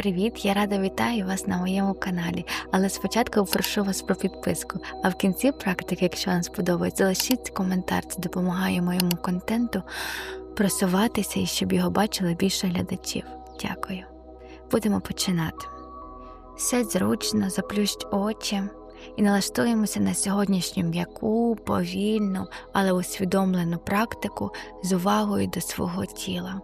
Привіт! Я рада вітаю вас на моєму каналі. Але спочатку прошу вас про підписку. А в кінці практики, якщо вам сподобається, залишіть коментар. Це допомагає моєму контенту просуватися і щоб його бачили більше глядачів. Дякую. Будемо починати. Сядь зручно, заплющ очі і налаштуємося на сьогоднішню м'яку, повільну, але усвідомлену практику з увагою до свого тіла.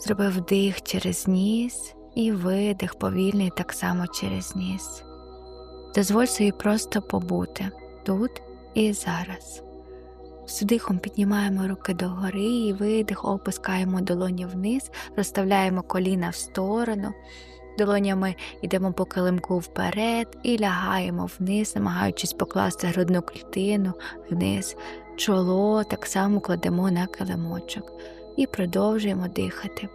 Зроби вдих через ніс і видих повільний так само через ніс. Дозволь собі просто побути тут і зараз. З вдихом піднімаємо руки догори і видих, опускаємо долоні вниз, розставляємо коліна в сторону, долонями йдемо по килимку вперед і лягаємо вниз, намагаючись покласти грудну клітину вниз, чоло так само кладемо на килимочок і продовжуємо дихати.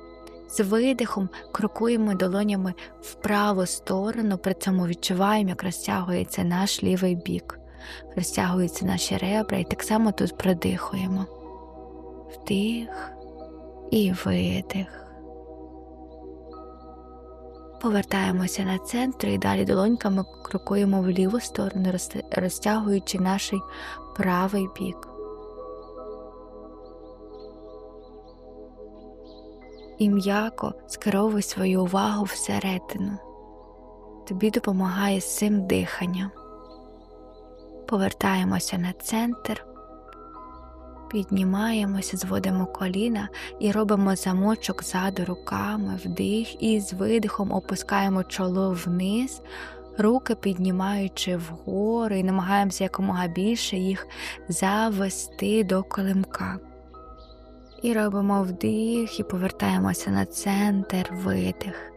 З видихом крокуємо долонями в праву сторону, при цьому відчуваємо, як розтягується наш лівий бік, розтягуються наші ребра, і так само тут продихуємо. Вдих і видих. Повертаємося на центр і далі долоньками крокуємо в ліву сторону, розтягуючи наш правий бік. І м'яко скеровуй свою увагу всередину. Тобі допомагає з цим дихання. Повертаємося на центр, піднімаємося, зводимо коліна і робимо замочок ззаду руками, вдих і з видихом опускаємо чоло вниз, руки піднімаючи вгору і намагаємося якомога більше їх завести до колимка. І робимо вдих і повертаємося на центр видих.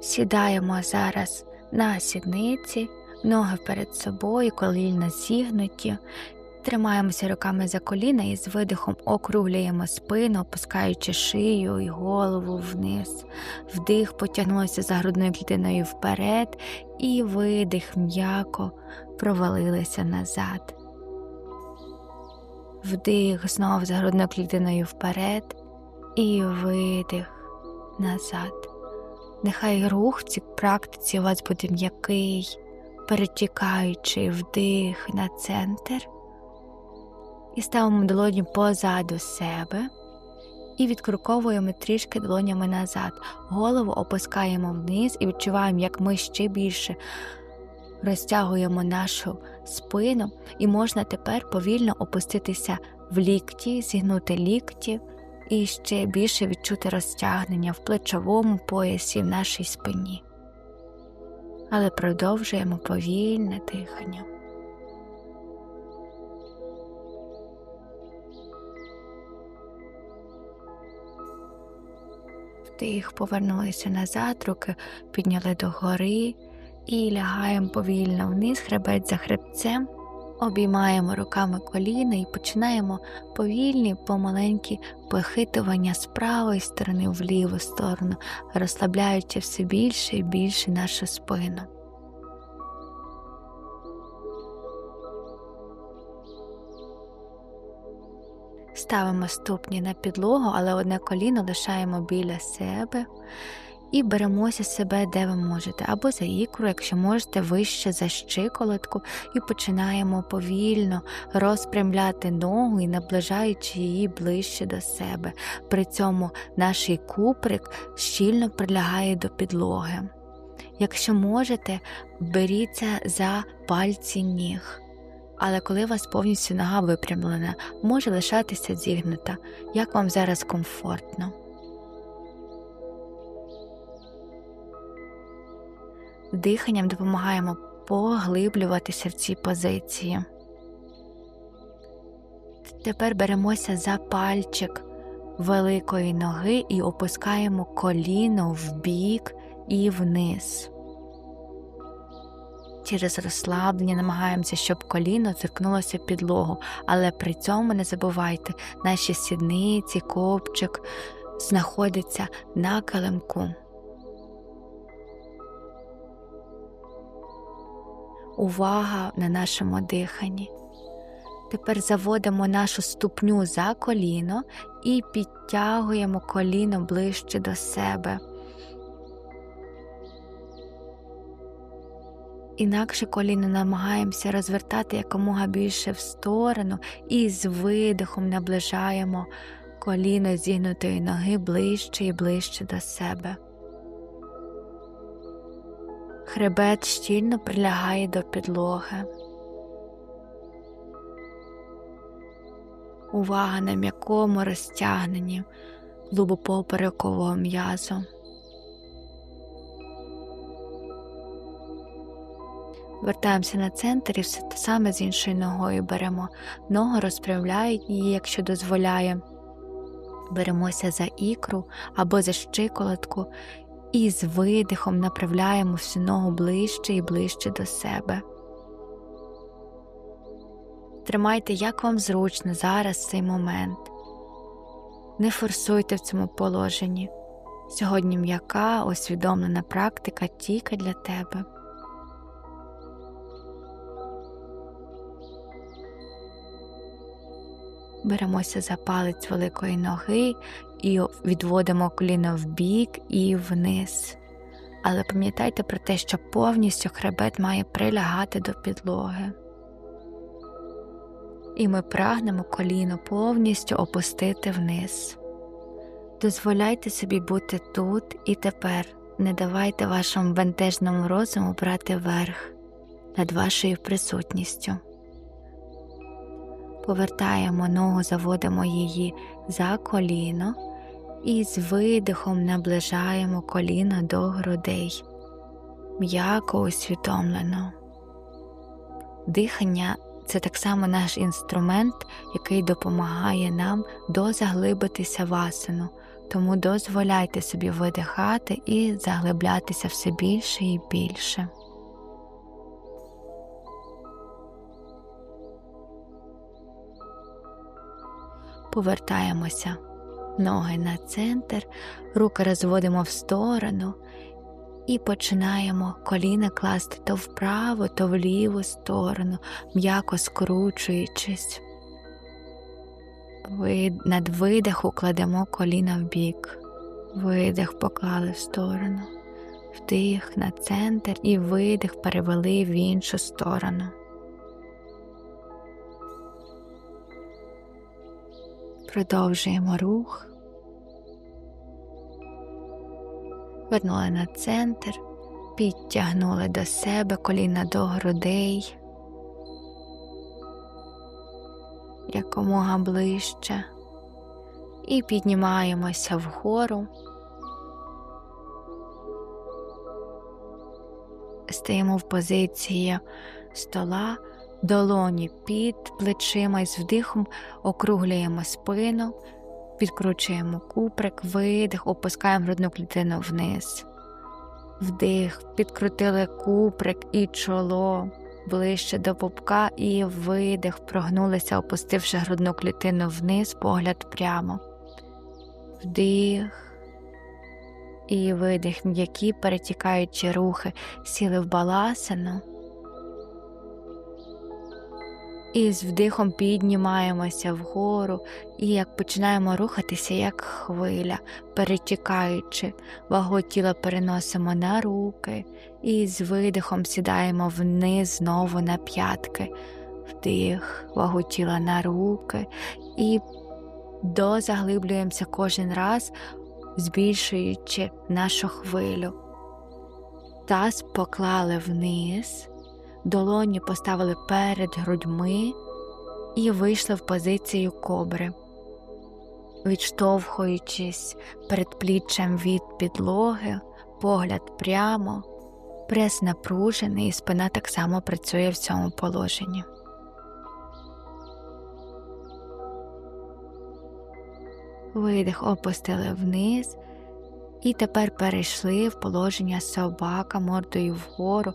Сідаємо зараз на сідниці, ноги перед собою, коліна зігнуті. Тримаємося руками за коліна і з видихом округлюємо спину, опускаючи шию і голову вниз. Вдих потягнулися за грудною клітиною вперед, і видих м'яко провалилися назад вдих знову за грудною клітиною вперед і видих назад. Нехай рух в цій практиці у вас буде м'який, перетікаючий вдих на центр. І ставимо долоні позаду себе і відкруковуємо трішки долонями назад. Голову опускаємо вниз і відчуваємо, як ми ще більше розтягуємо нашу спину, і можна тепер повільно опуститися в лікті, зігнути лікті і ще більше відчути розтягнення в плечовому поясі в нашій спині. Але продовжуємо повільне дихання. Вдих, повернулися назад, руки підняли догори і лягаємо повільно вниз, хребець за хребцем, обіймаємо руками коліна і починаємо повільні, помаленькі похитування з правої сторони в ліву сторону, розслабляючи все більше і більше нашу спину. Ставимо ступні на підлогу, але одне коліно лишаємо біля себе і беремося себе, де ви можете, або за ікру, якщо можете, вище за щиколотку, і починаємо повільно розпрямляти ногу і наближаючи її ближче до себе. При цьому наш куприк щільно прилягає до підлоги. Якщо можете, беріться за пальці ніг. Але коли у вас повністю нога випрямлена, може лишатися зігнута, як вам зараз комфортно. Диханням допомагаємо поглиблюватися в цій позиції. Тепер беремося за пальчик великої ноги і опускаємо коліно в бік і вниз. Через розслаблення намагаємося, щоб коліно торкнулося підлогу, але при цьому не забувайте, наші сідниці, копчик знаходяться на килимку. Увага на нашому диханні. Тепер заводимо нашу ступню за коліно і підтягуємо коліно ближче до себе. Інакше коліно намагаємося розвертати якомога більше в сторону і з видихом наближаємо коліно зігнутої ноги ближче і ближче до себе. Хребет щільно прилягає до підлоги. Увага на м'якому розтягненні лубопоперекового м'язу. Вертаємося на центр і все те саме з іншою ногою беремо. Ногу розправляємо її, якщо дозволяє. Беремося за ікру або за щиколотку і з видихом направляємо всю ногу ближче і ближче до себе. Тримайте, як вам зручно зараз цей момент. Не форсуйте в цьому положенні. Сьогодні м'яка, усвідомлена практика тільки для тебе. Беремося за палець великої ноги і відводимо коліно вбік і вниз. Але пам'ятайте про те, що повністю хребет має прилягати до підлоги. І ми прагнемо коліно повністю опустити вниз. Дозволяйте собі бути тут і тепер, не давайте вашому бентежному розуму брати верх над вашою присутністю. Повертаємо ногу, заводимо її за коліно і з видихом наближаємо коліно до грудей, м'яко усвідомлено. Дихання це так само наш інструмент, який допомагає нам дозаглибитися в асану, тому дозволяйте собі видихати і заглиблятися все більше і більше. Повертаємося ноги на центр, руки розводимо в сторону і починаємо коліна класти то вправо, то в ліву сторону, м'яко скручуючись. Над видиху кладемо коліна в бік, видих поклали в сторону, вдих на центр і видих перевели в іншу сторону. Продовжуємо рух. Вернули на центр, підтягнули до себе коліна до грудей, якомога ближче, і піднімаємося вгору, стаємо в позиції стола долоні під плечима і з вдихом округлюємо спину, підкручуємо куприк, видих, опускаємо грудну клітину вниз. Вдих, підкрутили куприк і чоло ближче до пупка, і видих, прогнулися, опустивши грудну клітину вниз, погляд прямо. Вдих. І видих, м'які перетікаючі рухи, сіли в баласину. І з вдихом піднімаємося вгору і як починаємо рухатися, як хвиля, перетікаючи, вагу тіла переносимо на руки і з видихом сідаємо вниз знову на п'ятки, вдих, вагу тіла на руки і дозаглиблюємося кожен раз, збільшуючи нашу хвилю. Таз поклали вниз долоні поставили перед грудьми і вийшли в позицію кобри, відштовхуючись перед пліччям від підлоги, погляд прямо, прес напружений, і спина так само працює в цьому положенні. Видих опустили вниз і тепер перейшли в положення собака мордою вгору,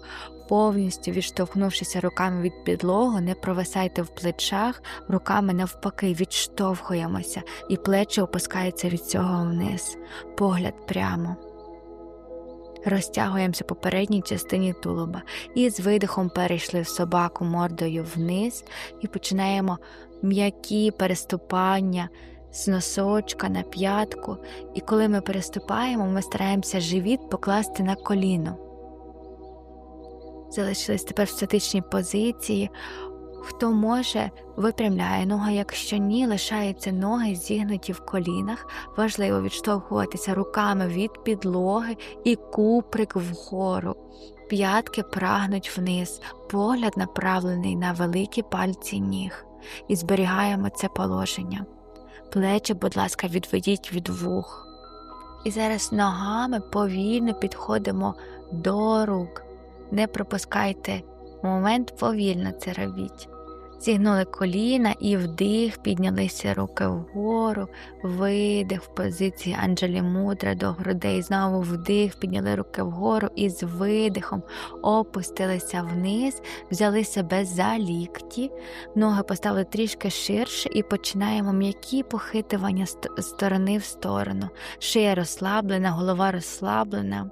повністю відштовхнувшися руками від підлогу, не провисайте в плечах, руками навпаки відштовхуємося, і плечі опускаються від цього вниз, погляд прямо. Розтягуємося по передній частині тулуба і з видихом перейшли в собаку мордою вниз і починаємо м'які переступання з носочка на п'ятку. І коли ми переступаємо, ми стараємося живіт покласти на коліно. Залишились тепер в статичній позиції. Хто може, випрямляє ноги, якщо ні, лишаються ноги зігнуті в колінах. Важливо відштовхуватися руками від підлоги і куприк вгору. П'ятки прагнуть вниз, погляд направлений на великі пальці ніг. І зберігаємо це положення. Плечі, будь ласка, відведіть від вух. І зараз ногами повільно підходимо до рук. Не пропускайте момент, повільно це робіть. Зігнули коліна і вдих, піднялися руки вгору, видих в позиції Анджелі Мудра до грудей. Знову вдих, підняли руки вгору і з видихом опустилися вниз, взяли себе за лікті, ноги поставили трішки ширше і починаємо м'які похитування з сторони в сторону. Шия розслаблена, голова розслаблена.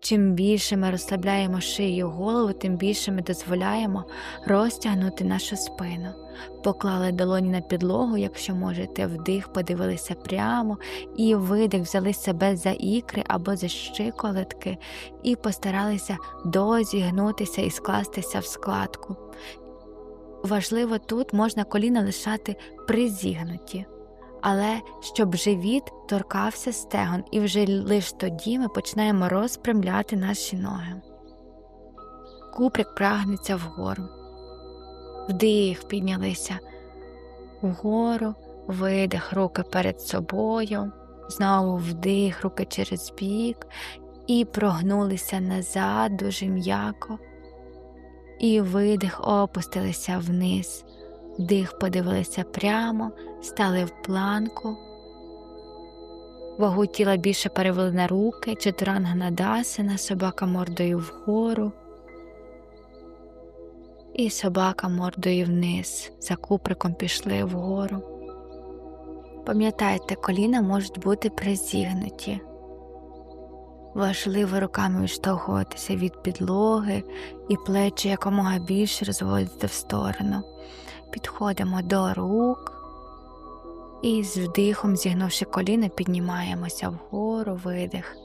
Чим більше ми розслабляємо шию голову, тим більше ми дозволяємо розтягнути нашу спину. Поклали долоні на підлогу, якщо можете, вдих, подивилися прямо, і видих взяли себе за ікри або за щиколотки, і постаралися дозігнутися і скластися в складку. Важливо, тут можна коліна лишати призігнуті але щоб живіт торкався стегон, і вже лише тоді ми починаємо розпрямляти наші ноги. Куприк прагнеться вгору. Вдих, піднялися вгору, видих руки перед собою, знову вдих, руки через бік, і прогнулися назад дуже м'яко, і видих опустилися вниз. Дих подивилися прямо, стали в планку, вагу тіла більше перевели на руки, чотиранга надасина, собака мордою вгору, і собака мордою вниз, за куприком пішли вгору. Пам'ятайте, коліна можуть бути призігнуті. Важливо руками відштовхуватися від підлоги і плечі якомога більше розводити в сторону. Підходимо до рук і з вдихом, зігнувши коліна, піднімаємося вгору, видих.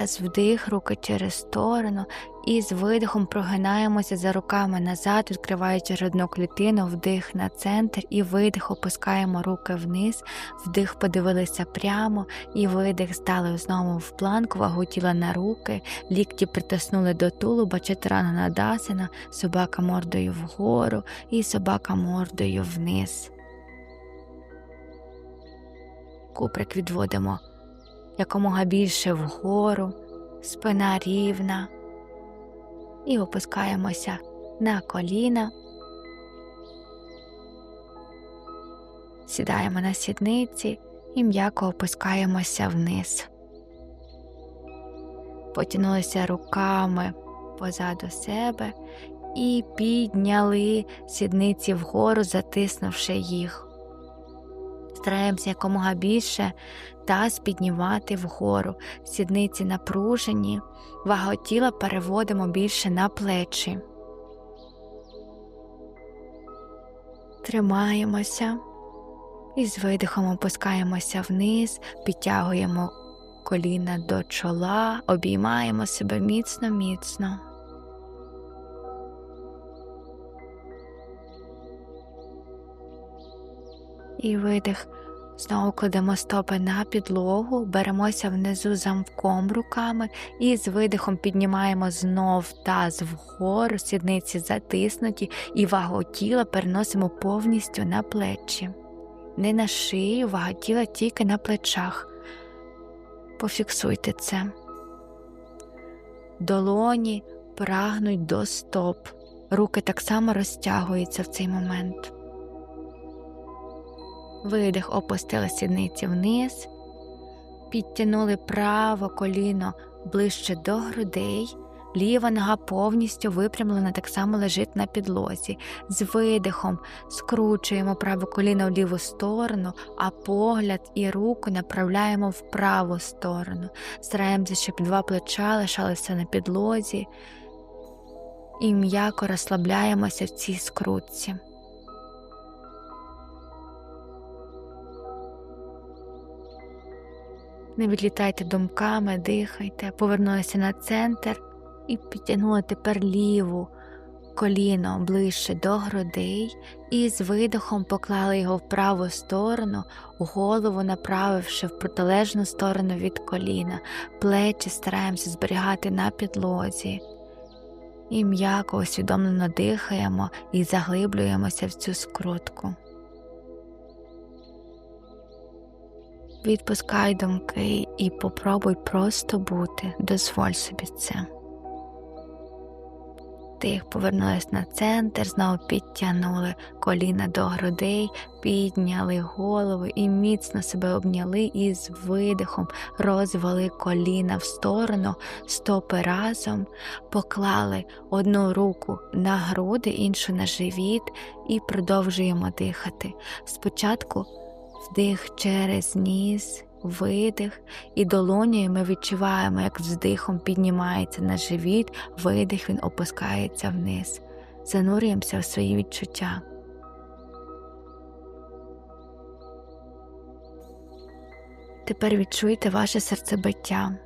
З вдих, руки через сторону, і з видихом прогинаємося за руками назад, відкриваючи грудну клітину, вдих на центр, і видих, опускаємо руки вниз, вдих, подивилися прямо, і видих, стали знову в планку, вагу тіла на руки, лікті притиснули до тулуба, чотирана надасина, собака мордою вгору і собака мордою вниз. Куприк відводимо якомога більше вгору, спина рівна, і опускаємося на коліна, сідаємо на сідниці і м'яко опускаємося вниз. Потянулися руками позаду себе і підняли сідниці вгору, затиснувши їх стараємося якомога більше таз піднімати вгору, сідниці напружені, вагу тіла переводимо більше на плечі. Тримаємося і з видихом опускаємося вниз, підтягуємо коліна до чола, обіймаємо себе міцно, міцно. І видих Знову кладемо стопи на підлогу, беремося внизу замком руками і з видихом піднімаємо знов таз вгору, сідниці затиснуті, і вагу тіла переносимо повністю на плечі. Не на шию, вага тіла тільки на плечах. Пофіксуйте це. Долоні прагнуть до стоп. Руки так само розтягуються в цей момент. Видих, опустили сідниці вниз, підтягнули право коліно ближче до грудей, Ліва нога повністю випрямлена, так само лежить на підлозі. З видихом скручуємо праве коліно в ліву сторону, а погляд і руку направляємо в праву сторону. Стараємося, щоб два плеча лишалися на підлозі і м'яко розслабляємося в цій скрутці. Не відлітайте думками, дихайте, повернулися на центр і підтягнули тепер ліву коліно ближче до грудей і з видихом поклали його в праву сторону, голову направивши в протилежну сторону від коліна, плечі стараємося зберігати на підлозі. І м'яко усвідомлено дихаємо і заглиблюємося в цю скрутку. Відпускай думки і попробуй просто бути, дозволь собі це. Тих повернулись на центр, знову підтягнули коліна до грудей, підняли голову і міцно себе обняли і з видихом розвели коліна в сторону, стопи разом, поклали одну руку на груди, іншу на живіт і продовжуємо дихати. Спочатку вдих через ніс, видих, і долонею ми відчуваємо, як вздихом піднімається на живіт, видих він опускається вниз. Занурюємося в свої відчуття. Тепер відчуйте ваше серцебиття.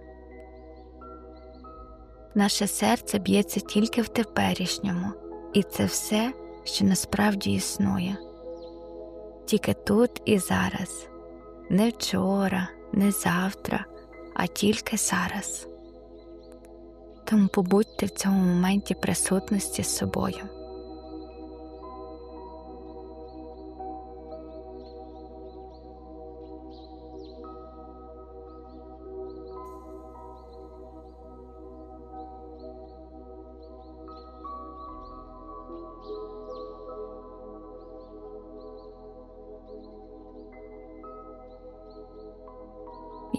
Наше серце б'ється тільки в теперішньому, і це все, що насправді існує. Тільки тут і зараз, не вчора, не завтра, а тільки зараз. Тому побудьте в цьому моменті присутності з собою.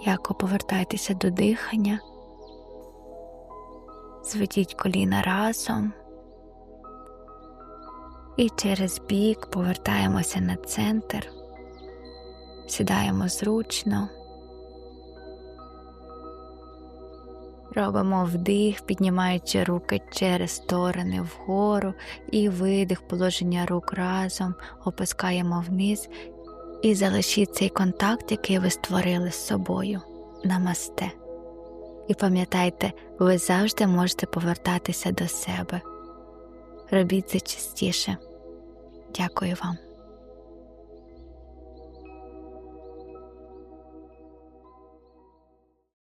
Яко повертайтеся до дихання, зведіть коліна разом. І через бік повертаємося на центр, сідаємо зручно, робимо вдих, піднімаючи руки через сторони вгору і видих положення рук разом, опускаємо вниз і залишіть цей контакт, який ви створили з собою. Намасте. І пам'ятайте, ви завжди можете повертатися до себе. Робіть це частіше. Дякую вам.